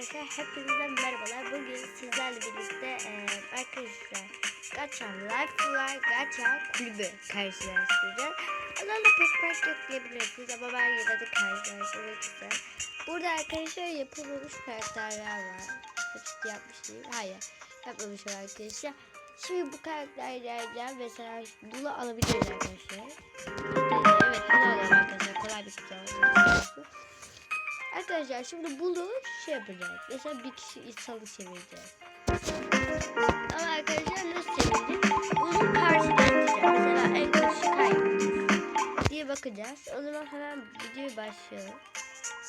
arkadaşlar hepinize merhabalar. Bugün sizlerle birlikte e, arkadaşlar Gacha Life'lar Gacha kulübü karşılaştıracağız. Onlarla pek fark yok diyebilirsiniz ama ben yine de karşılaştırmak istedim. Burada arkadaşlar yapılmamış karakterler var. Hiç yapmış değil. Hayır yapmamış arkadaşlar. Şimdi bu karakterlerden mesela bunu alabiliriz arkadaşlar. Evet bunu alalım arkadaşlar. Kolay bir kutu olsun. Arkadaşlar şimdi bunu şey yapacağız. Mesela bir kişi insanı çevireceğiz. Ama arkadaşlar nasıl çevireceğiz? Bunu karşılaştıracağız. Mesela en karşı kaybedeceğiz diye bakacağız. O zaman hemen videoya başlayalım.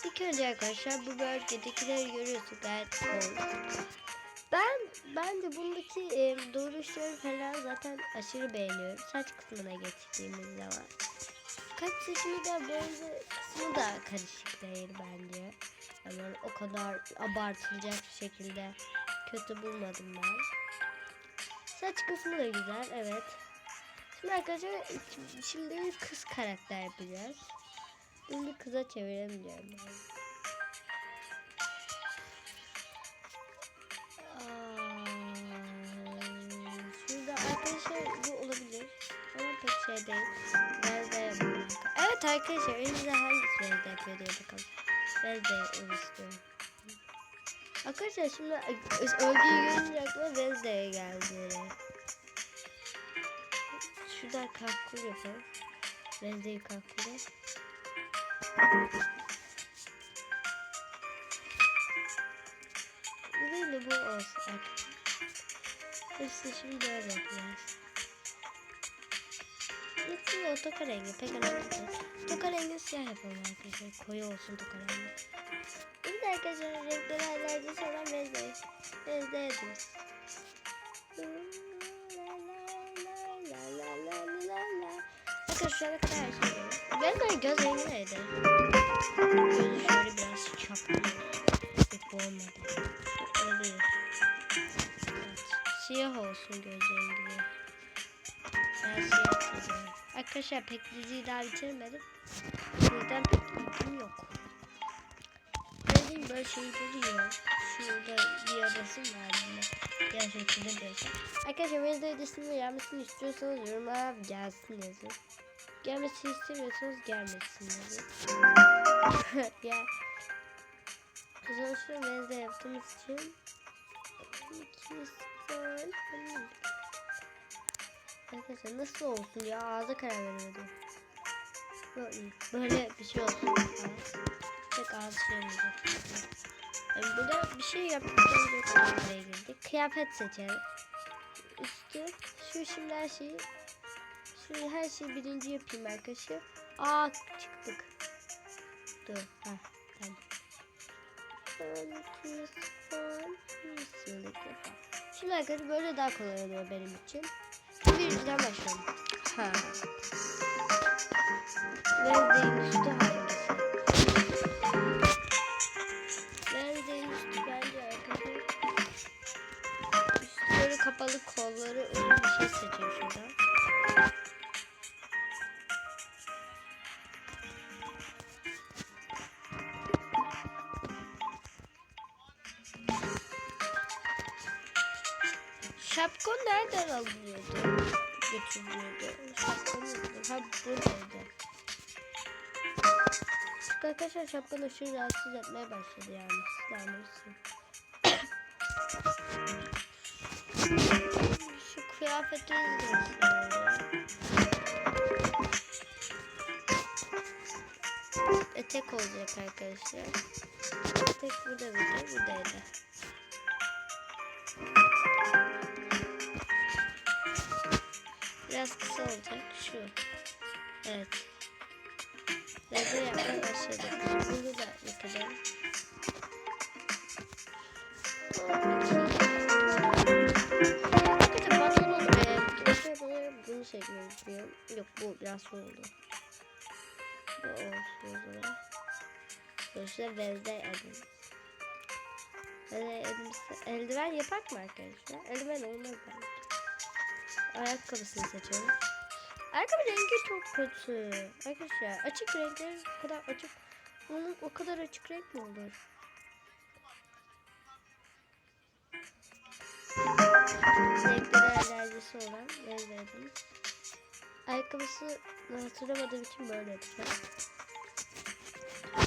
İlk önce arkadaşlar bu bölgedekileri görüyorsun gayet cool. Ben ben de bundaki e, doğruşları falan zaten aşırı beğeniyorum. Saç kısmına geçtiğimiz zaman. Kaç de böyle kısmı da karışık değil bence. Yani o kadar abartılacak bir şekilde kötü bulmadım ben. Saç kısmı da güzel evet. Şimdi arkadaşlar şimdi bir kız karakter yapacağız. Şimdi kıza çeviremiyorum ben. Şurada arkadaşlar bu olabilir. Ama pek şey değil. Biraz da yapalım. Evet arkadaşlar elimizde hangisi elde yapıyor bakalım. Ben de onu istiyorum. Arkadaşlar şimdi örgüyü görünce aklıma Wednesday'e geldi. Şuradan kalkul yapalım. Wednesday kalkulu. Böyle bu olsun. Hepsi şimdi böyle yapacağız. Hepsini o toka rengi pek önemli. Toka rengi siyah yapalım arkadaşlar. Koyu olsun toka rengi. Şimdi arkadaşlar renkleri alerjisi olan bezle. Bezle ediniz. Arkadaşlar ne kadar her şey var. Bezle göz rengi neydi? Arkadaşlar pek diziyi daha bitirmedim. Yüzden pek ilgim yok. Benim böyle şeyleri yok. Şurada bir arasım var yine. Gerçekten diyorsa. Arkadaşlar Wednesday dizisinin gelmesini istiyorsanız yorumlara gelsin yazın. Gelmesini istemiyorsanız gelmesin yazın. ya. Sonuçta Wednesday yaptığımız için ikimiz Arkadaşlar nasıl olsun ya ağza karar veremedim. Böyle, böyle bir şey olsun. Tek ağzı şey olmayacak. Yani burada bir şey yapacağız buraya girdik. Kıyafet seçelim. Üstü şu şimdi her şeyi şu her şeyi birinci yapayım arkadaşlar. Aa çıktık. Dur. Ha. Şimdi arkadaşlar böyle daha kolay oluyor benim için. Birinciden başlayalım. Ha. Wednesday'in üstü hangisi? Wednesday'in üstü bence arkadaşlar. Üstleri kapalı kolları uzun bir şey seçeyim şuradan. Şapkon nereden alınıyordu? Götürülüyordu. Şapkon yoktu. Ha buradaydı. Çünkü arkadaşlar şapkan aşırı rahatsız etmeye başladı yani. Siz de. Şu kıyafeti Etek olacak arkadaşlar. Etek burada burada buradaydı. Biraz kısa olacak şu. Evet. Leze yapmaya başladık. Bunu da yapalım. Hakikaten pantolon e, arkadaşlar bunu çekmeyi düşünüyorum. Yok bu biraz şey oldu. Bu olsun Adams. Wednesday Adams eldiven yapak mı arkadaşlar? Eldiven olmaz bence ayakkabısını seçelim. Ayakkabı rengi çok kötü. Arkadaşlar açık renkler o kadar açık. Onun o kadar açık renk mi olur? Renklere alerjisi olan benzerim. Ayakkabısı hatırlamadığım için böyle yapacağım.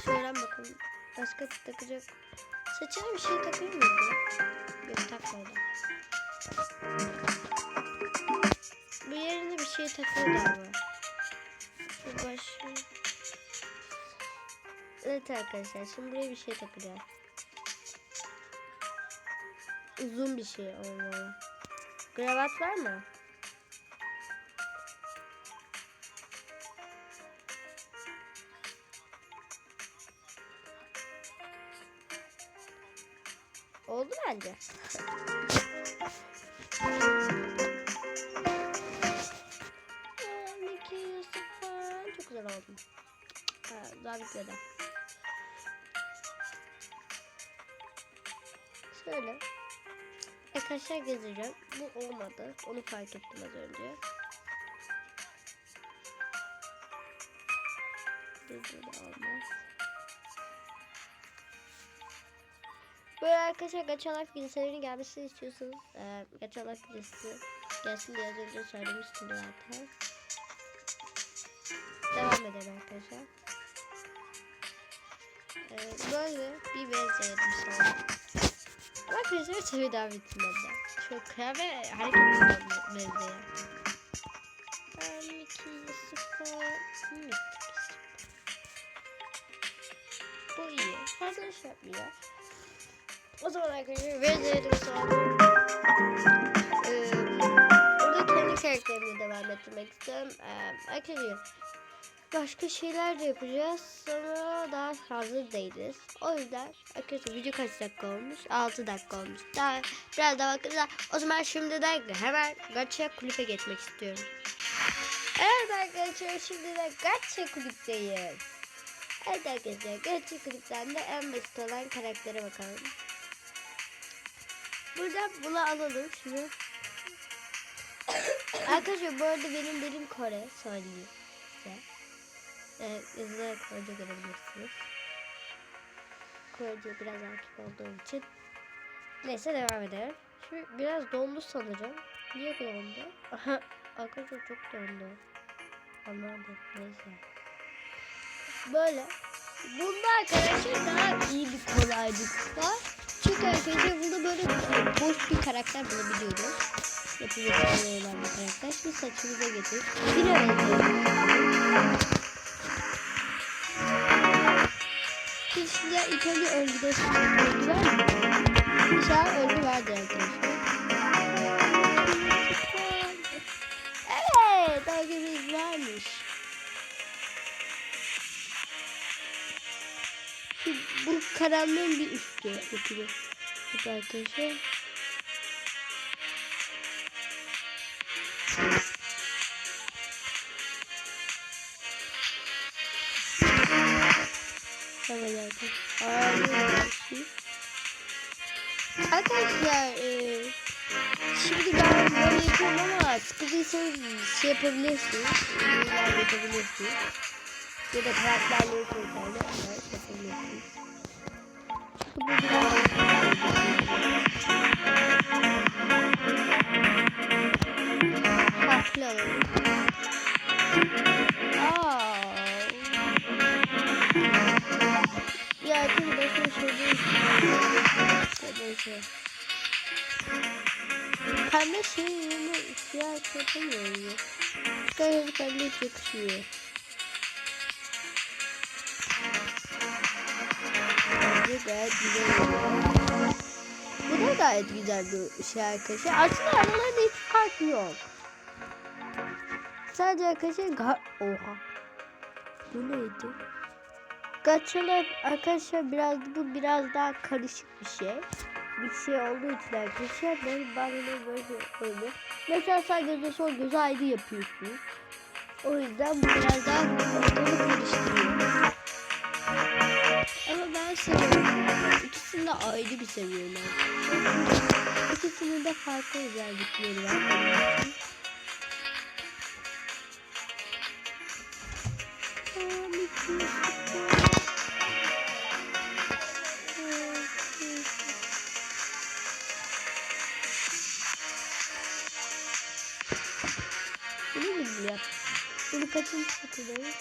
Söylen bakalım. Başka şey takacak. Saçına bir şey takıyor muydu? Yok takmadı. Bu yerine bir şey takıyordu ama. Şu başı. Evet arkadaşlar şimdi buraya bir şey takacağım. Uzun bir şey olmalı. Kravat var mı? Oldu bence. Falan. Çok güzel oldu. Ha, daha bitmedi. Şöyle. Arkadaşlar gezeceğim. Bu olmadı. Onu fark ettim az önce. Da olmaz. Böyle arkadaşlar Gaçalak videolarının gelmesini istiyorsanız e, videosu gelsin diye az önce söylemiştim zaten. Devam edelim arkadaşlar. E, böyle bir benzeyelim sonra. Ama arkadaşlar tabii daha bitmedi. Çok kıya ve hareketli benzeyen. Ben iki sıfır Bu iyi. Fazla iş yapmıyor. O zaman arkadaşlar benzeyelim sonra. Ee, orada kendi karakterimle devam ettirmek istiyorum. Ee, arkadaşlar başka şeyler de yapacağız ama daha hazır değiliz. O yüzden arkadaşlar video kaç dakika olmuş? 6 dakika olmuş. Daha biraz daha var. O zaman şimdiden hemen Gacha kulübe geçmek istiyorum. Evet arkadaşlar şimdi de Gacha kulüpteyiz. Evet arkadaşlar Gacha kulüpten de en basit olan karaktere bakalım. Burada bunu alalım şimdi. arkadaşlar bu arada benim benim Kore söyleyeyim. Evet, yazılarak Korece görebilirsiniz. Korece biraz erkek olduğum için. Neyse devam edelim. Şimdi biraz dondu sanırım. Niye dondu? Aha, arkadaşlar çok dondu. Anlamadım. Neyse. Böyle. Bunda arkadaşlar daha iyi bir kolaylık var. Çünkü arkadaşlar bunda böyle bir boş bir karakter bulabiliyoruz. Yapılması olan bir karakter. Şimdi saçımıza getir. Bir öyle. İlk önce örgüde örgü var mı? Şu an örgü vardı arkadaşlar. Evet, örgümüz varmış. Bu karanlığın bir üstü. Bakın Bak arkadaşlar. Arkadaşlar e, şimdi ben böyle yapıyorum ama sıkıldıysanız şey yapabilirsiniz. Videolar yapabilirsiniz. Ya da karakterleri koyarlar. Evet yapabilirsiniz. Bu biraz yakışmıyor. Bence gayet güzel oluyor. Bu da gayet güzel bir şey arkadaşlar. Aslında aralarında hiç fark yok. Sadece arkadaşlar ga Oha. Bu neydi? Gachalar arkadaşlar biraz bu biraz daha karışık bir şey. Bir şey olduğu için arkadaşlar böyle bazıları böyle böyle. Mesela gözle sol gözü ayrı yapıyorsunuz. O yüzden bunlardan ortalık karıştırıyor. Ama ben seviyorum. İkisini de ayrı bir seviyorum. İkisinin de farklı özellikleri var. Bunu mu yaptın? Mickey. kaçıncı satırdayız?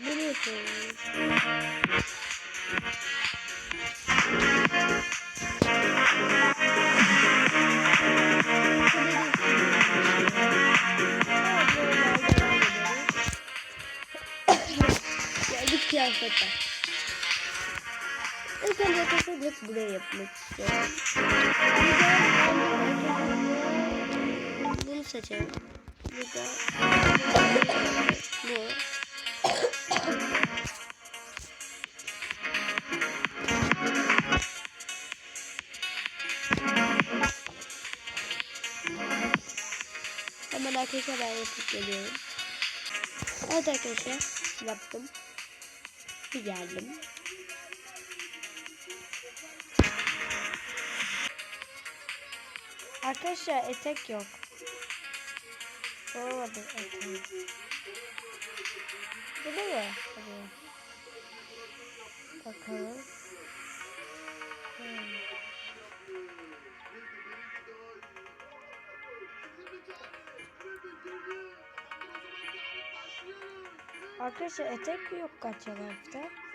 Bunu yapıyoruz. Geldik kıyafetler. İlk önce direkt buraya yapmak istiyorum. Bunu seçelim. Burada bu. Hemen arkadaşlar ben yapıp geliyorum. Evet arkadaşlar yaptım. Bir geldim. Arkadaşlar etek yok. Olmadı. Bu da mı? Bakalım. Hmm. Arkadaşlar etek yok kaç hafta.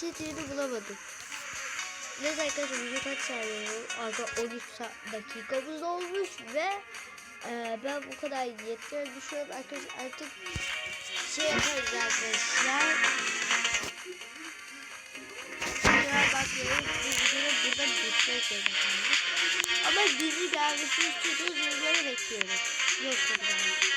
Cesetini bulamadım. Neyse arkadaşlar video kaç saniye? Arka 13 sa- dakikamız olmuş ve e, ben bu kadar yeter düşünüyorum arkadaşlar artık şey yaparız arkadaşlar. Ya bakıyorum burada bitmek zorunda. Ama dizi gelmesini istiyorsanız yorumları bekliyorum. Yok tabii.